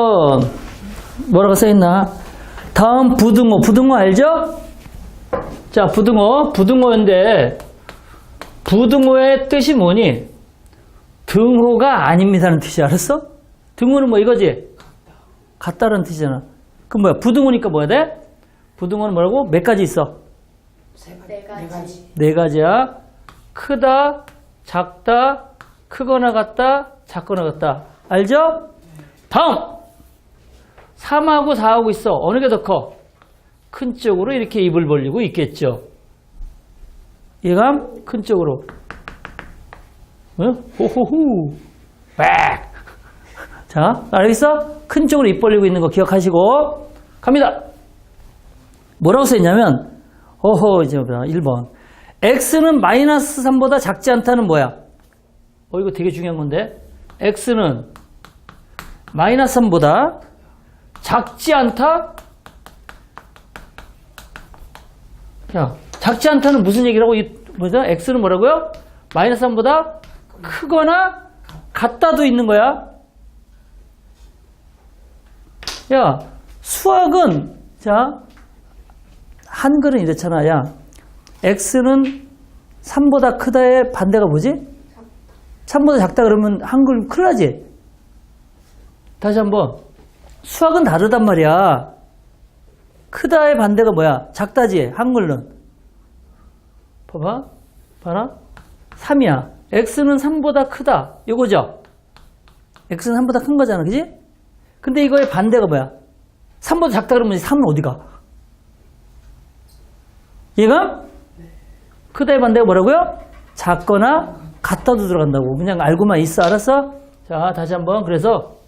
어, 뭐라고 써있나? 다음 부등호. 부등호 알죠? 자, 부등호. 부등호인데, 부등호의 뜻이 뭐니? 등호가 아닙니다는 뜻이 알았어? 등호는 뭐 이거지? 같다는 뜻이잖아. 그럼 뭐야? 부등호니까 뭐야 돼? 부등호는 뭐라고? 몇 가지 있어? 네 가지. 네 가지야. 크다, 작다, 크거나 같다, 작거나 같다. 알죠? 다음! 3하고 4하고 있어. 어느 게 더 커? 큰 쪽으로 이렇게 입을 벌리고 있겠죠. 얘가 큰 쪽으로. 어? 호호호. 백. 자, 알겠어? 큰 쪽으로 입 벌리고 있는 거 기억하시고. 갑니다. 뭐라고 써있냐면, 어허, 이제 보자. 1번. x는 마이너스 3보다 작지 않다는 뭐야? 어, 이거 되게 중요한 건데. x는 마이너스 3보다 작지 않다? 야, 작지 않다는 무슨 얘기라고? 이, 뭐죠? x는 뭐라고요? 마이너스 3보다 크거나 같다도 있는 거야. 야, 수학은, 자, 한글은 이렇잖아. 야, x는 3보다 크다의 반대가 뭐지? 3보다 작다 그러면 한글 큰일 나지? 다시 한번. 수학은 다르단 말이야. 크다의 반대가 뭐야? 작다지, 한글은. 봐봐. 봐라. 3이야. x는 3보다 크다. 요거죠? x는 3보다 큰 거잖아. 그지? 근데 이거의 반대가 뭐야? 3보다 작다 그러면 3은 어디가? 얘가? 크다의 반대가 뭐라고요? 작거나 같다도 들어간다고. 그냥 알고만 있어. 알았어? 자, 다시 한번. 그래서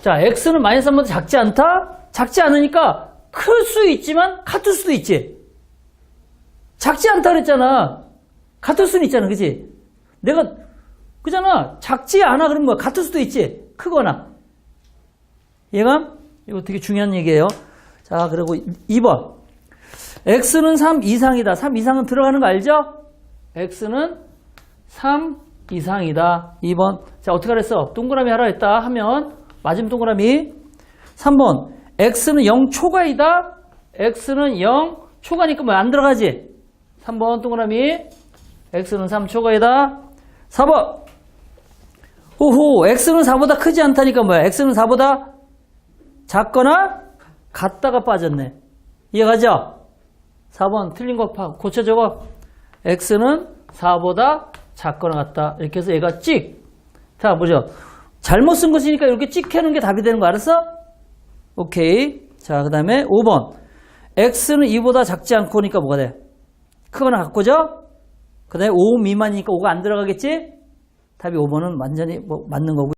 자, x는 마이너스 3보다 작지 않다? 작지 않으니까 클 수 있지만 같을 수도 있지. 작지 않다 그랬잖아. 같을 수는 있잖아. 그지? 내가 그잖아. 작지 않아 그런 거야. 같을 수도 있지. 크거나. 얘가 이거 되게 중요한 얘기예요. 자, 그리고 2번. x는 3 이상이다. 3 이상은 들어가는 거 알죠? x는 3 이상이다. 2번. 자, 어떻게 하랬어? 동그라미 하라 했다 하면 맞으면 동그라미. 3번. x는 0 초과이다. x는 0 초과니까 뭐 안 들어가지? 3번 동그라미. x는 3 초과이다. 4번. 오호, x는 4보다 크지 않다니까 뭐야? x는 4보다 작거나 같다가 빠졌네. 이해가죠? 4번 틀린 거 파- 고쳐 적어. x는 4보다 작거나 같다. 이렇게 해서 얘가 찍. 자, 보죠. 잘못 쓴 것이니까 이렇게 찍 해놓은 게 답이 되는 거 알았어? 오케이. 자, 그 다음에 5번. x는 2보다 작지 않고니까 뭐가 돼? 크거나 같고죠? 그 다음에 5 미만이니까 5가 안 들어가겠지? 답이 5번은 완전히 뭐 맞는 거고.